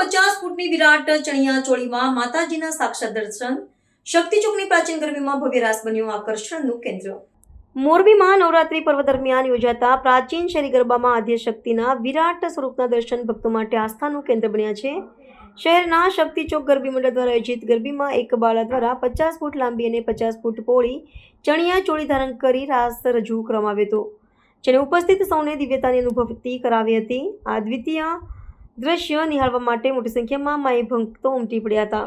સ્વરૂપની વિરાટ ચણિયા ચોળીમાં માતાજીના સાક્ષાત દર્શન, શક્તિ પ્રાચીન ગરબીમાં ભવ્ય રાસ બન્યું આકર્ષણનું કેન્દ્ર. મોરબીમાં નવરાત્રી પર્વ દરમિયાન યોજાતા પ્રાચીન શેરી ગરબામાં આદ્ય શક્તિના વિરાટ સ્વરૂપના દર્શન ભક્તો માટે આસ્થાનું કેન્દ્ર બન્યા છે. શહેરના શક્તિ ચોક ગરબી મંડળ દ્વારા આયોજિત ગરબીમાં એક બાળા દ્વારા પચાસ ફૂટ લાંબી અને પચાસ ફૂટ પોળી ચણિયા ચોળી ધારણ કરી રાસ રજૂ કરવામાં આવ્યો હતો. જેને ઉપસ્થિત સૌને દિવ્યતાની અનુભવતી કરાવી હતી. આ દ્વિતીય દ્રશ્ય નિહાળવા માટે મોટી સંખ્યામાં માય ભક્તો ઉમટી પડ્યા હતા.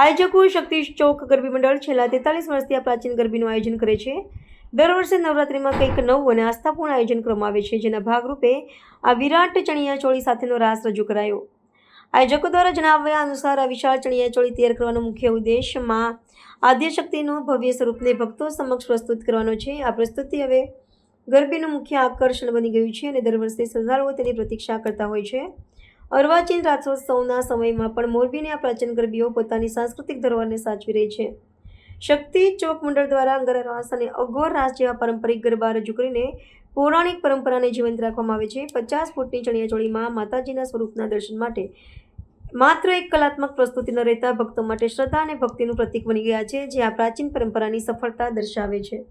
આયોજકો શક્તિ ચોક ગરબી મંડળ છેલ્લા તેતાલીસ વર્ષથી આ પ્રાચીન ગરબીનું આયોજન કરે છે. દર વર્ષે નવરાત્રિમાં કંઈક નવું અને આસ્થાપૂર્ણ આયોજન કરવામાં આવે છે, જેના ભાગરૂપે આ વિરાટ ચણિયા ચોળી સાથેનો રાસ રજૂ કરાયો. આયોજકો દ્વારા જણાવ્યા અનુસાર, આ વિશાળ ચણિયા ચોળી તૈયાર કરવાનો મુખ્ય ઉદ્દેશમાં આદ્યશક્તિનું ભવ્ય સ્વરૂપને ભક્તો સમક્ષ પ્રસ્તુત કરવાનો છે. આ પ્રસ્તુતિ હવે ગરબીનું મુખ્ય આકર્ષણ બની ગયું છે અને દર વર્ષે શ્રદ્ધાળુઓ તેની પ્રતીક્ષા કરતા હોય છે. અર્વાચીન રાસોત્સવના સમયમાં પણ મોરબીની આ પ્રાચીન ગરબીઓ પોતાની સાંસ્કૃતિક ધરોહરને સાચવી રહી છે. શક્તિ ચોક મંડળ દ્વારા અંગરા રાસ અને અઘોર રાસ જેવા પારંપરિક ગરબા રજૂ કરીને પૌરાણિક પરંપરાને જીવંત રાખવામાં આવે છે. પચાસ ફૂટની ચણિયાચોળીમાં માતાજીના સ્વરૂપના દર્શન માટે માત્ર એક કલાત્મક પ્રસ્તુતિ ન રહેતા ભક્તો માટે શ્રદ્ધા અને ભક્તિનું પ્રતીક બની ગયા છે, જે આ પ્રાચીન પરંપરાની સફળતા દર્શાવે છે.